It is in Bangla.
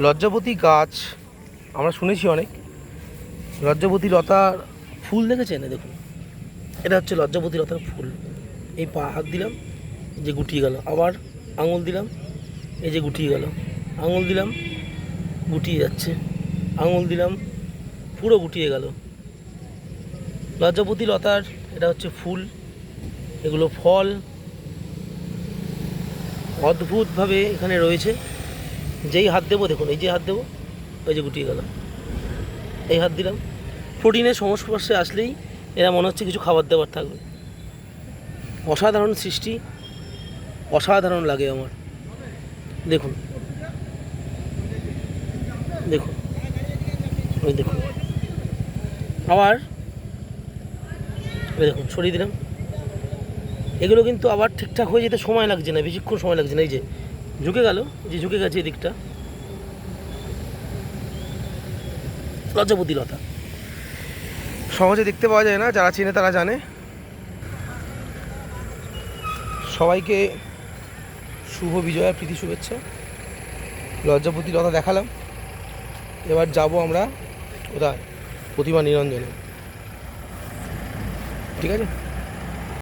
লজ্জাপতি গাছ, আমরা শুনেছি অনেক। লজ্জাপতি লতার ফুল দেখেছেন? দেখুন। এটা হচ্ছে লজ্জাপতি লতার ফুল। এই পা হাত দিলাম যে গুটিয়ে গেল। আবার আঙুল দিলাম, এই যে গুটিয়ে গেল। আঙুল দিলাম, গুটিয়ে যাচ্ছে। আঙুল দিলাম, পুরো গুটিয়ে গেল। লজ্জাপতি লতার এটা হচ্ছে ফুল। এগুলো ফল। অদ্ভুতভাবে এখানে রয়েছে। যেই হাত দেবো দেখুন, এই যে হাত দেবো, ওই যে গুটিয়ে গেল এই হাত দিলাম। প্রোটিনের সংস্পর্শে আসলেই এরা মনে হচ্ছে কিছু খাবার দাবার থাকবে। অসাধারণ সৃষ্টি, অসাধারণ লাগে আমার। দেখুন। দেখুন। ওই দেখুন। আবার ওই দেখুন, সরিয়ে দিলাম। এগুলো কিন্তু আবার ঠিকঠাক হয়ে যেতে সময় লাগছে না বেশিক্ষণ সময় লাগছে না, এই যে ঝুঁকে গেল, যে ঝুঁকে গেছে এদিকটা। লজ্জাপতি লতা সহজে দেখতে পাওয়া যায় না, যারা চেনে তারা জানে। সবাইকে শুভ বিজয়া, প্রীতি, শুভেচ্ছা। লজ্জাপতি লতা দেখালাম। এবার যাব আমরা কোথায় প্রতিমা নিরঞ্জনে। ঠিক আছে?